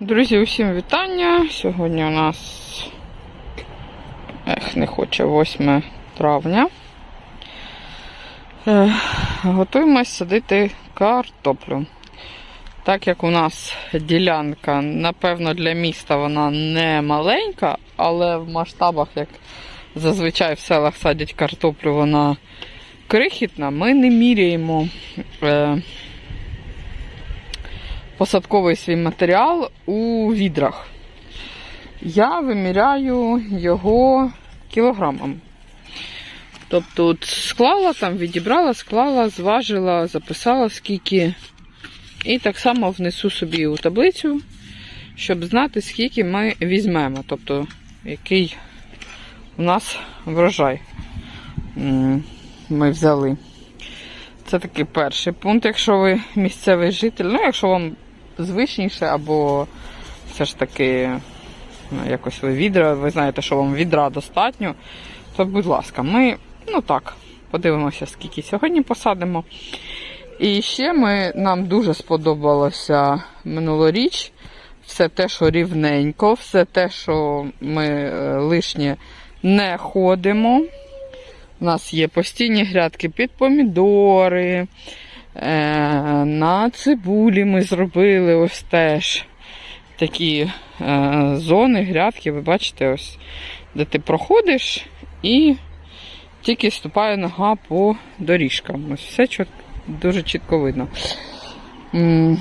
Друзі, усім вітання. Сьогодні у нас ех, не хоче 8 травня. Е, готуємось садити картоплю. Так як у нас ділянка, напевно, для міста вона не маленька, але в масштабах, як зазвичай в селах садять картоплю, вона крихітна, ми не міряємо. Е, посадковий свій матеріал у відрах. Я виміряю його кілограмом. Тобто от склала, там відібрала, склала, зважила, записала скільки. І так само внесу собі у таблицю, щоб знати, скільки ми візьмемо. Тобто, який у нас врожай ми взяли. Це такий перший пункт, якщо ви місцевий житель. Ну, якщо вам звичніше, або все ж таки ну, якось ви відра, ви знаєте, що вам відра достатньо, то, будь ласка, ми, ну так, подивимося, скільки сьогодні посадимо. І ще ми, нам дуже сподобалося минулоріч. Все те, що рівненько, все те, що ми е, лишнє не ходимо. У нас є постійні грядки під помідори. Е, на цибулі ми зробили ось теж такі е, зони, грядки. Ви бачите, ось, де ти проходиш і тільки ступає нога по доріжкам. Ось все дуже чітко видно. Е,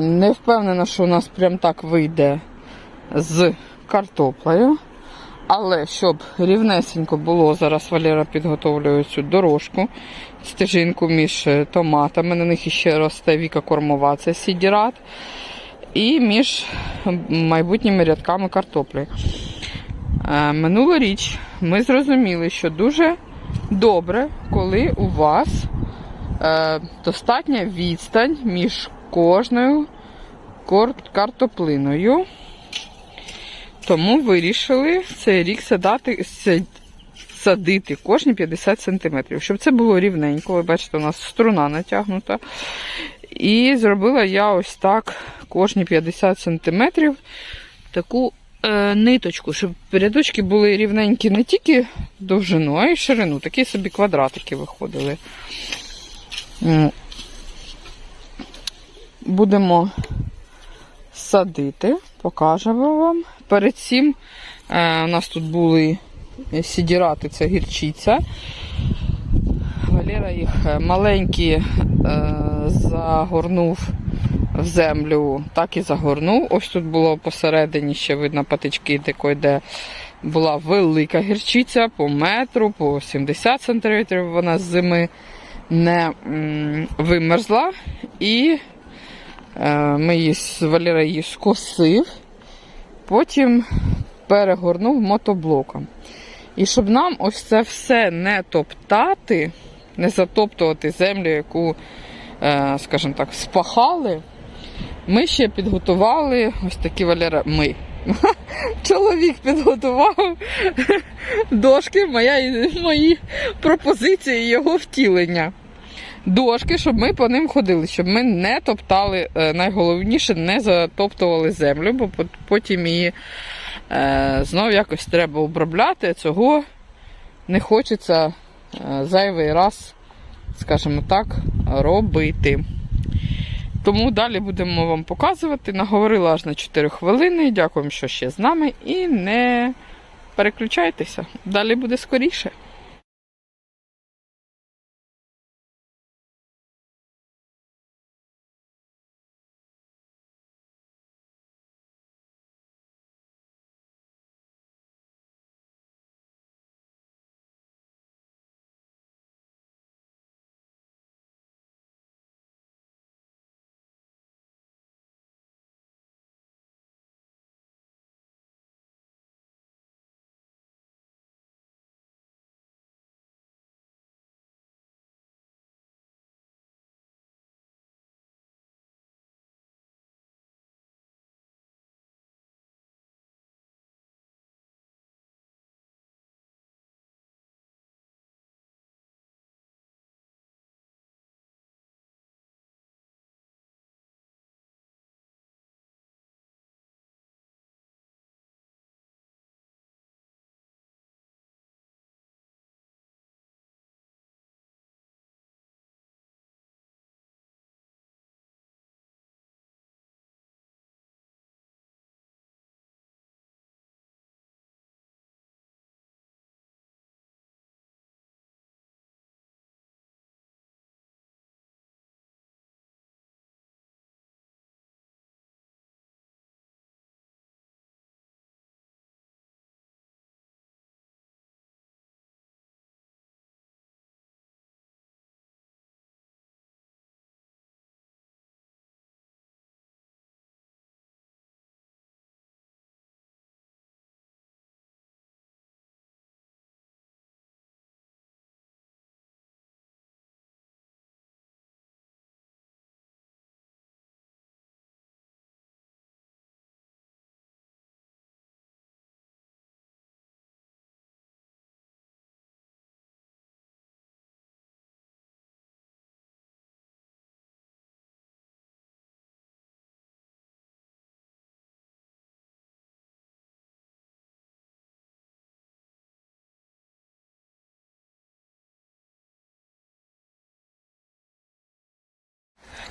Не впевнена, що у нас прям так вийде з картоплею. Але щоб рівнесенько було, зараз Валера підготовлює цю дорожку, стежинку між е, томатами. На них іще росте віка кормова, це сідірат. І між майбутніми рядками картоплі. Е, Минулоріч ми зрозуміли, що дуже добре, коли у вас е, достатня відстань між кожною картоплиною. Тому вирішили цей рік садати, садити кожні 50 см, щоб це було рівненько. Ви бачите, у нас струна натягнута. І зробила я ось так кожні 50 см таку е, ниточку, щоб рядочки були рівненькі не тільки довжину, а й ширину. Такі собі квадратики виходили. Будемо садити, покажемо вам. Перед цим е, у нас тут були сідірати, це гірчиця. Валера їх е, маленькі е, загорнув в землю, так і загорнув. Ось тут було посередині ще видно патички, такої, де була велика гірчиця по метру, по 70 см. Вона з зими не м, вимерзла. І Е, Ми її Валера її скосив, потім перегорнув мотоблоком. І щоб нам ось це все не топтати, не затоптувати землю, яку, е, скажімо так, спахали, ми ще підготували ось такі Валера. Ми. Чоловік підготував дошки, моя, мої пропозиції його втілення дошки, щоб ми по ним ходили, щоб ми не топтали, е, найголовніше, не затоптували землю, бо потім її е, знов якось треба обробляти. Цього не хочеться е, зайвий раз, скажімо так, робити. Тому далі будемо вам показувати. Наговорила аж на 4 хвилини. Дякуємо, що ще з нами. І не переключайтеся. Далі буде скоріше.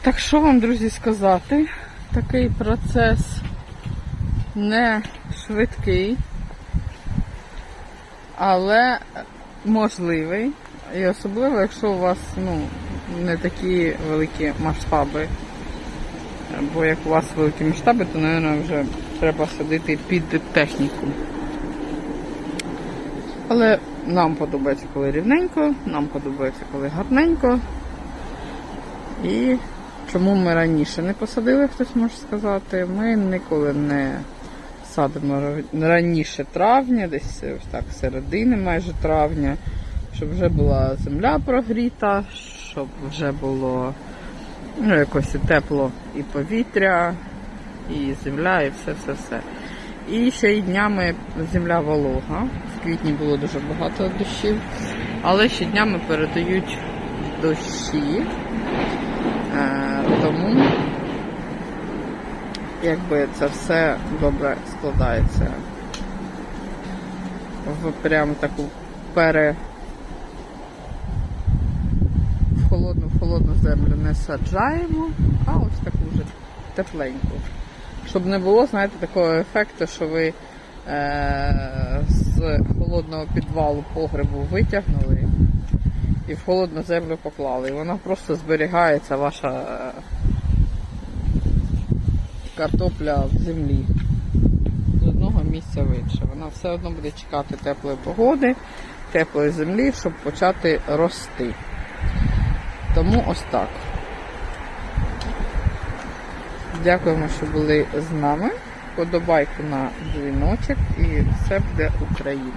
Так що вам, друзі, сказати? Такий процес не швидкий, але можливий. І особливо, якщо у вас ну, не такі великі масштаби. Бо як у вас великі масштаби, то, мабуть, вже треба садити під техніку. Але нам подобається, коли рівненько, нам подобається, коли гарненько. І чому ми раніше не посадили, хтось може сказати, ми ніколи не садимо раніше травня, десь так середини майже травня, щоб вже була земля прогріта, щоб вже було ну, якось і тепло і повітря, і земля, і все-все-все. І ще й днями земля волога. В квітні було дуже багато дощів, але ще днями передають дощі. Е, тому якби це все добре складається в прям таку пере в холодну в холодну землю не саджаємо, а ось таку вже тепленьку. Щоб не було, знаєте, такого ефекту, що ви е- з холодного підвалу погребу витягнули і в холодну землю поклали. І вона просто зберігається, ваша картопля в землі. З одного місця в інше. Вона все одно буде чекати теплої погоди, теплої землі, щоб почати рости. Тому ось так. Дякуємо, що були з нами. Подобайку на дзвіночок і все буде Україна.